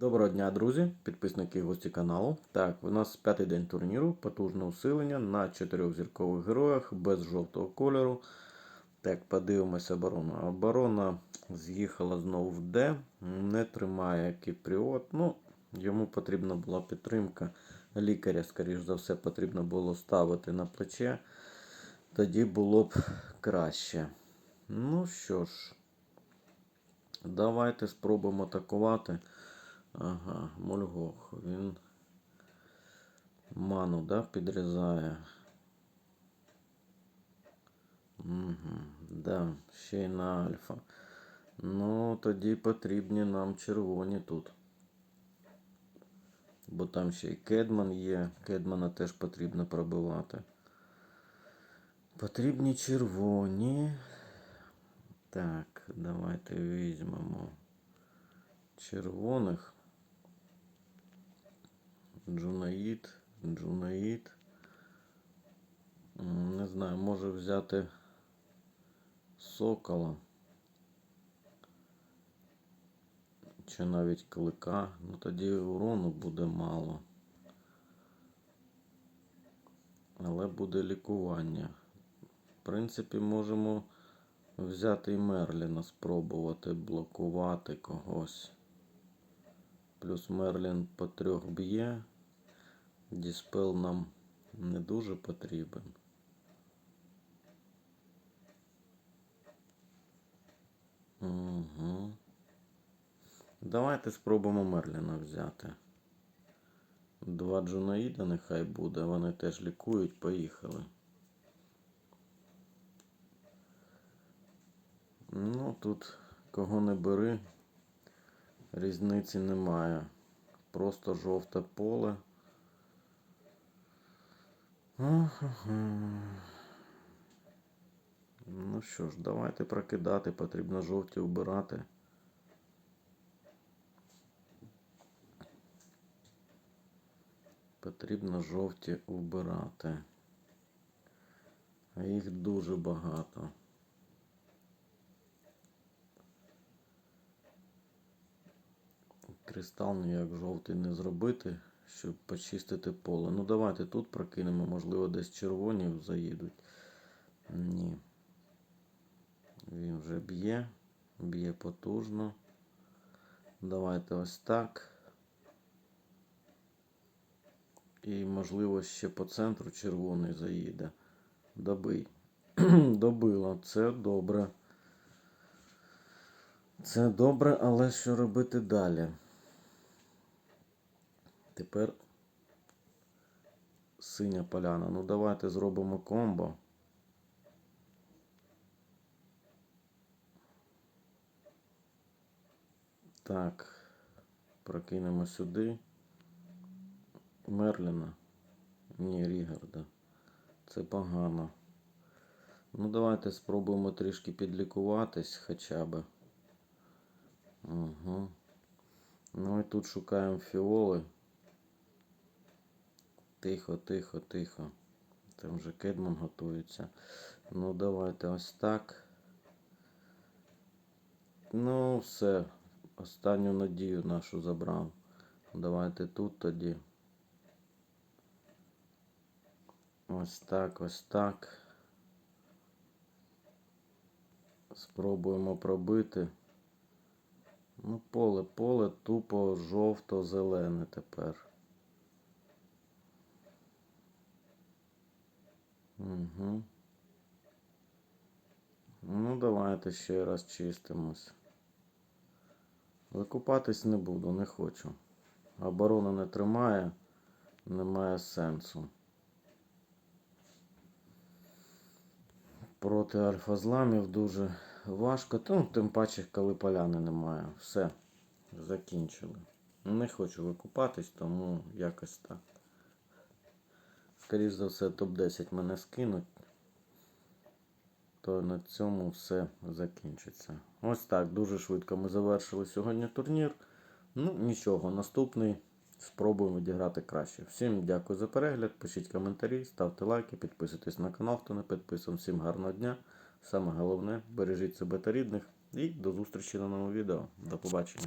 друзі, підписники і гості каналу. Так, у нас п'ятий день турніру, потужне усилення на чотирьох зіркових героях без жовтого кольору. Так, подивимося оборону. Оборона з'їхала знову в Д, не тримає Кіпріот. Ну, йому потрібна була підтримка. Лікаря, скоріш за все, потрібно було ставити на плече. Тоді було б краще. Ну що ж, давайте спробуємо атакувати. Ага, Мольгох. Він ману, да, підрізає. Угу, да, ще й на альфа. Ну, тоді потрібні нам червоні тут. Бо там ще й Кедман є. Кедмана теж потрібно пробивати. Потрібні червоні. Так, давайте візьмемо червоних. Джунаїд, Джунаїд. Не знаю, може взяти сокола. Чи навіть клика. Ну тоді урону буде мало. Але буде лікування. В принципі, можемо взяти і Мерліна, спробувати блокувати когось. Плюс Мерлін по трьох б'є. Діспел нам не дуже потрібен. Угу. Давайте спробуємо Мерліна взяти. Два Джунаїда нехай буде, вони теж лікують, поїхали. Ну, тут кого не бери, різниці немає. Просто жовте поле. Ну що ж, давайте прокидати, потрібно жовті вбирати. Потрібно жовті вбирати. А їх дуже багато. Кристал ніяк жовтий не зробити, щоб почистити поле. Ну давайте тут прокинемо, можливо, десь червоні заїдуть. Ні. Він вже б'є, б'є потужно. Давайте ось так. І, можливо, ще по центру червоний заїде. Добий. Добило. Це добре. Це добре, але що робити далі? Тепер синя поляна. Ну, давайте зробимо комбо. Так, прокинемо сюди. Мерліна. Ні, Рігарда. Це погано. Ну, давайте спробуємо трішки підлікуватись хоча б. Угу. Ну і тут шукаємо фіоли. Тихо, тихо, тихо. Там вже Кедман готується. Ну, давайте ось так. Ну, все. Останню надію нашу забрав. Давайте тут тоді. Ось так, ось так. Спробуємо пробити. Ну, поле, поле тупо жовто-зелене тепер. Угу. Ну, давайте ще раз чистимось. Викупатись не буду, не хочу. Оборона не тримає, немає сенсу. Проти альфа-зламів дуже важко, ну, тим паче, коли поляни немає. Все, закінчили. Не хочу викупатись, тому якось так. Скоріше за все, топ-10 мене скинуть. То на цьому все закінчиться. Ось так, дуже швидко ми завершили сьогодні турнір. Ну, нічого, наступний спробуємо відіграти краще. Всім дякую за перегляд, пишіть коментарі, ставте лайки, підписуйтесь на канал, хто не підписаний. Всім гарного дня. Саме головне, бережіть себе та рідних. І до зустрічі на новому відео. До побачення.